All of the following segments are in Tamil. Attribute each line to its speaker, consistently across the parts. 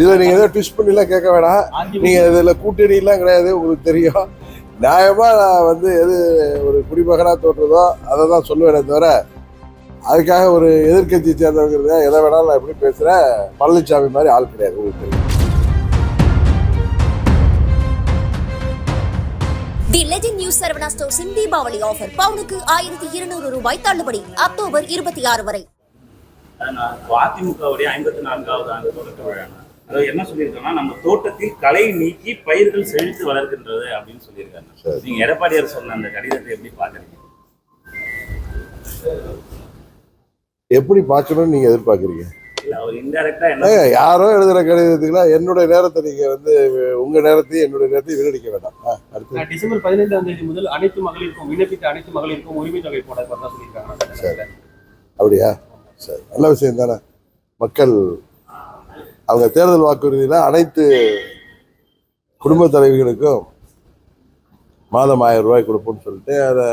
Speaker 1: இதில் நீங்கள் எதாவது ட்விஸ்ட் பண்ணிலாம் கேட்க வேணாம். நீங்கள் இதில் கூட்டணிலாம் கிடையாது உங்களுக்கு தெரியும். நியாயமாக நான் வந்து எது ஒரு குடிமகனாக தோற்றுதோ அதை தான் சொல்லுவேனே தவிர அதுக்காக ஒரு எதிர்க்கட்சி சேர்ந்தவங்கிறத எதை வேணாலும் நான் எப்படி பேசுகிறேன் பழனிசாமி மாதிரி ஆள் கிடையாது உங்களுக்கு தெரியும்.
Speaker 2: தி லெஜெண்ட் நியூஸ் சரவணா ஸ்டோர்ஸின் தீபாவளி ஆஃபர் பவுனுக்கு ஆயிரத்தி இருநூறு ரூபாய் தள்ளுபடி அக்டோபர் இருபத்தி ஆறு வரை.
Speaker 3: அதிமுகவுடைய ஐம்பத்தி நான்காவது ஆண்டு தொடக்க விழா அதாவது என்ன சொல்லியிருக்காங்கன்னா நம்ம தோட்டத்தில் களை நீக்கி பயிர்கள் செழித்து வளர்க்கின்றது அப்படின்னு சொல்லியிருக்காங்க.
Speaker 1: சரி.
Speaker 3: நீங்க எடப்பாடியார் சொன்ன அந்த கடிதத்தை எப்படி பாக்குறீங்க
Speaker 1: எப்படி பார்க்கணும்னு நீங்கள் எதிர்பார்க்குறீங்க?
Speaker 3: இல்ல அவர் இன்டைரக்டா என்ன
Speaker 1: ஏங்க, யாரோ எழுதுகிற கடிதத்துக்குலாம் என்னுடைய நேரத்தை நீங்கள் வந்து உங்கள் நேரத்தையும் என்னுடைய நேரத்தையும் வீணடிக்க வேண்டாம்.
Speaker 4: டிசம்பர் பதினைந்தாம் தேதி முதல் அனைத்து மகளிருக்கும் விண்ணப்பித்த அனைத்து மகளிருக்கும் உரிமை தொகை போட சொல்லியிருக்காங்க.
Speaker 1: சரி. அப்படியா? சரி. நல்ல விஷயம் தானே. மக்கள் அவங்க தேர்தல் வாக்குறுதியில் அனைத்து குடும்ப தலைவிகளுக்கும் மாதம் ஆயிரம் ரூபாய் கொடுப்போம்னு சொல்லிட்டு அதை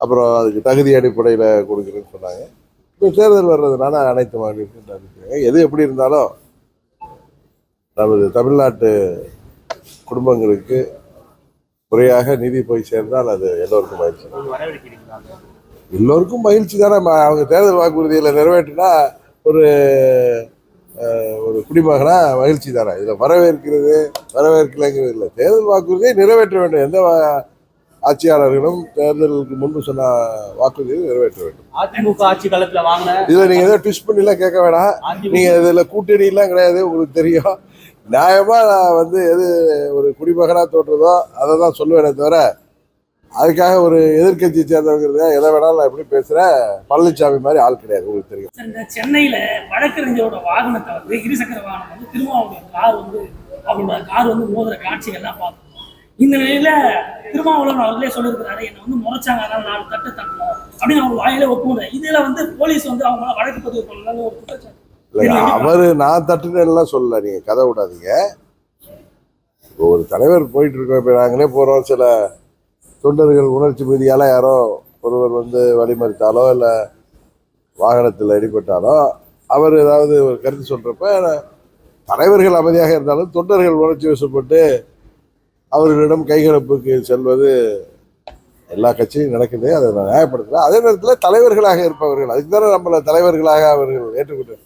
Speaker 1: அப்புறம் அதுக்கு தகுதி அடிப்படையில் கொடுக்குறேன்னு சொன்னாங்க. இப்போ தேர்தல் வர்றதுனால அனைத்து மகளிருக்கும் அறிவிக்கிறாங்க எது எப்படி இருந்தாலும் நமது தமிழ்நாட்டு குடும்பங்களுக்கு முறையாக நிதி போய் சேர்ந்தால் அது எல்லோருக்கும் மகிழ்ச்சி. எல்லோருக்கும் மகிழ்ச்சி தானே. அவங்க தேர்தல் வாக்குறுதியில் நிறைவேற்றினா ஒரு ஒரு குடிமகனா மகிழ்ச்சி தானே இதில் வரவேற்கிறது வரவேற்கலைங்கிறது இல்லை. தேர்தல் வாக்குறுதியை நிறைவேற்ற வேண்டும். எந்த ஆட்சியாளர்களும் தேர்தலுக்கு முன்பு சொன்ன வாக்குறுதியை நிறைவேற்ற வேண்டும்.
Speaker 4: அதிமுக ஆட்சி காலத்துல வாங்கின
Speaker 1: இதில் நீங்கள் எதாவது ட்விஸ்ட் பண்ணிலாம் கேட்க வேணாம். நீங்கள் இதில் கூட்டணிலாம் கிடையாது உங்களுக்கு தெரியும். நியாயமாக நான் வந்து எது ஒரு குடிமகனாக தோற்றுதோ அதை தான் சொல்லுவேனே தவிர அதுக்காக ஒரு எதிர்க்கட்சி சேர்ந்தவங்கிறத எதை வேணாலும் நான் எப்படி பேசுகிறேன் பழனிசாமி மாதிரி ஆள் கிடையாது உங்களுக்கு தெரியும்.
Speaker 5: இந்த சென்னையில வழக்கறிஞரோட வாகனத்தை வந்து இருசக்கர வாகனம் வந்து திருமாவளவன் கார் வந்து அவரோட கார் வந்து மோதுற காட்சிகள்லாம் பார்த்தோம் இந்த நிலையில திருமாவளவன் அவர்களே சொல்லியிருக்கிறாரு என்னை வந்து முறைச்சாங்க அதனால நாலு தட்டு தட்டணும். அப்படின்னு அவர் வாயில ஒப்புமுறை இதுல வந்து போலீஸ் வந்து அவங்க வழக்கு பதிவு பண்ணலாம்னு ஒரு குற்றச்சாட்டு
Speaker 1: இல்லைங்க அவர் நான் தட்டுனேன்லாம் சொல்லல நீங்கள் கதை விடாதீங்க. இப்போ ஒரு தலைவர் போயிட்டு இருக்கோம் இப்போ நாங்களே போகிறோம் சில தொண்டர்கள் உணர்ச்சி மீதியால் யாரோ ஒருவர் வந்து வழிமறித்தாலோ இல்லை வாகனத்தில் அடிபட்டாலோ அவர் ஏதாவது ஒரு கருத்து சொல்கிறப்ப தலைவர்கள் அமைதியாக இருந்தாலும் தொண்டர்கள் உணர்ச்சி வசப்பட்டு அவர்களிடம் கைகலப்புக்கு செல்வது எல்லா கட்சியும் நடக்குது. அதை நான் நியாயப்படுத்துகிறேன் அதே நேரத்தில் தலைவர்களாக இருப்பவர்கள் அதுக்கு தானே நம்மளை தலைவர்களாக அவர்கள் ஏற்றுக்கொண்டு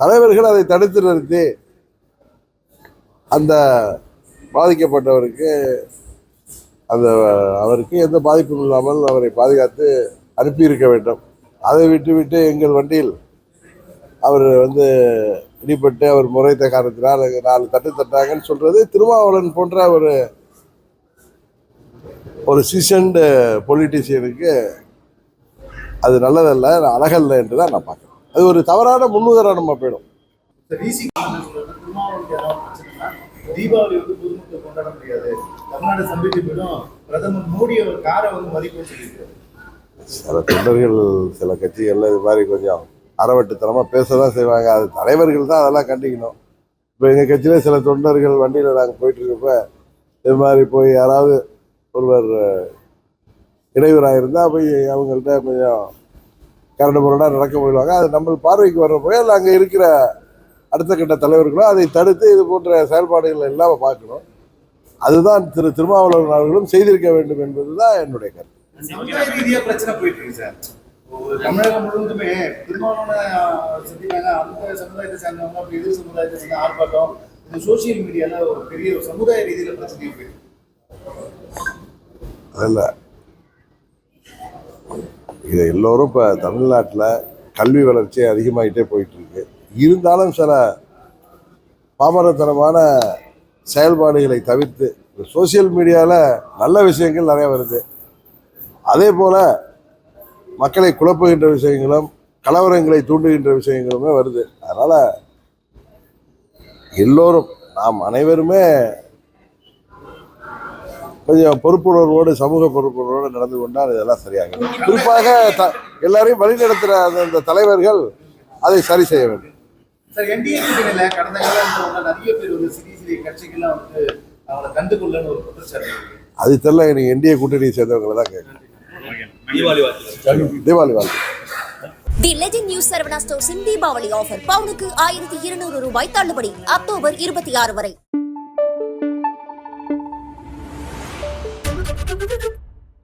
Speaker 1: தலைவர்கள் அதை தடுத்து நிறுத்தி அந்த பாதிக்கப்பட்டவருக்கு அந்த அவருக்கு எந்த பாதிப்பும் இல்லாமல் அவரை பாதுகாத்து அனுப்பியிருக்க வேண்டும். அதை விட்டுவிட்டு எங்கள் வண்டியில் அவர் வந்து இடிபட்டு அவர் முறைத்த காரணத்தினால் நாலு தட்டு தட்டாங்கன்னு சொல்கிறது திருமாவளவன் போன்ற ஒரு ஒரு சீசன்டு பொலிட்டீஷியனுக்கு அது நல்லதல்ல அழகல்ல என்று தான் நான் பார்க்குறேன். அது ஒரு தவறான முன்னுதாரணமாக போயிடும்.
Speaker 6: தீபாவளி வந்து பொதுமக்கள் கொண்டாட முடியாது. தமிழ்நாடு சந்தித்து போயிடும் பிரதமர் மோடி அவர் காரை வந்து மதிப்பு சொல்லியிருக்காரு
Speaker 1: சில தொண்டர்கள் சில கட்சிகள்ல இது மாதிரி கொஞ்சம் அறவட்டுத்தனமாக பேச தான் செய்வாங்க. அது தலைவர்கள் தான் அதெல்லாம் கண்டிக்கணும். இப்போ எங்கள் கட்சியில சில தொண்டர்கள் வண்டியில் நாங்கள் போயிட்டு இருக்கப்ப இது மாதிரி போய் யாராவது ஒருவர் இடையூறாக இருந்தால் போய் அவங்கள்ட்ட கொஞ்சம் கரண்டு முரடாக நடக்க போயிடுவாங்க. அது நம்ம பார்வைக்கு வர்றப்போ இல்லை அதில் அங்கே இருக்கிற அடுத்த கட்ட தலைவர்களும் அதை தடுத்து இது போன்ற செயல்பாடுகள் இல்லாமல் பார்க்கணும். அதுதான் திரு திருமாவளவன் அவர்களும் செய்திருக்க வேண்டும் என்பது தான் என்னுடைய கருத்து.
Speaker 6: பிரச்சனை போயிட்டு இருக்கு சார். தமிழகம் முழுவதுமே திருமாவளவனை சந்திப்பாங்க அந்த சமுதாயத்தை சேர்ந்தவங்க அப்படி எதிர் சமுதாயத்தை சேர்ந்த ஆர்ப்பாட்டம் இந்த சோசியல் மீடியால ஒரு பெரிய ஒரு சமுதாய ரீதியில பிரச்சனை போயிட்டு இருக்கு.
Speaker 1: அதில் இது எல்லோரும் இப்போ தமிழ்நாட்டில் கல்வி வளர்ச்சி அதிகமாகிட்டே போயிட்டு இருக்கு. இருந்தாலும் சில பாமரத்தனமான செயல்பாடுகளை தவிர்த்து சோசியல் மீடியாவில் நல்ல விஷயங்கள் நிறைய வருது. அதே போல் மக்களை குழப்புகின்ற விஷயங்களும் கலவரங்களை தூண்டுகின்ற விஷயங்களுமே வருது. அதனால் எல்லோரும் நாம் அனைவருமே கொஞ்சம் பொறுப்புணர்வோடு சமூக பொறுப்புணர்வோடு நடந்து கொண்டால் இதெல்லாம் சரியாகும் குறிப்பாக த எல்லாரையும் வழிநடத்துகிற அந்த அந்த தலைவர்கள் அதை சரி செய்ய வேண்டும்.
Speaker 6: சார் என்டிஏ கூட்டணியில கடந்த காலத்துல நிறைய பேர் வந்து சிறிய சிறிய கட்சிகள்லாம் வந்து அவங்களை கண்டுகொள்ளன்னு ஒரு குற்றச்சாட்டு
Speaker 1: அது தெரியல நீங்கள் என்டிஏ கூட்டணியை சேர்ந்தவங்களை தான்
Speaker 4: வாழ்த்து.
Speaker 1: தீபாவளி வாழ்த்து.
Speaker 2: தி லெஜண்ட் நியூஸ் சரவணா ஸ்டோர்ஸின் தீபாவளி ஆஃபர் பவுனுக்கு ஆயிரத்தி இருநூறு ரூபாய் தள்ளுபடி. அக்டோபர் இருபத்தி ஆறு வரை.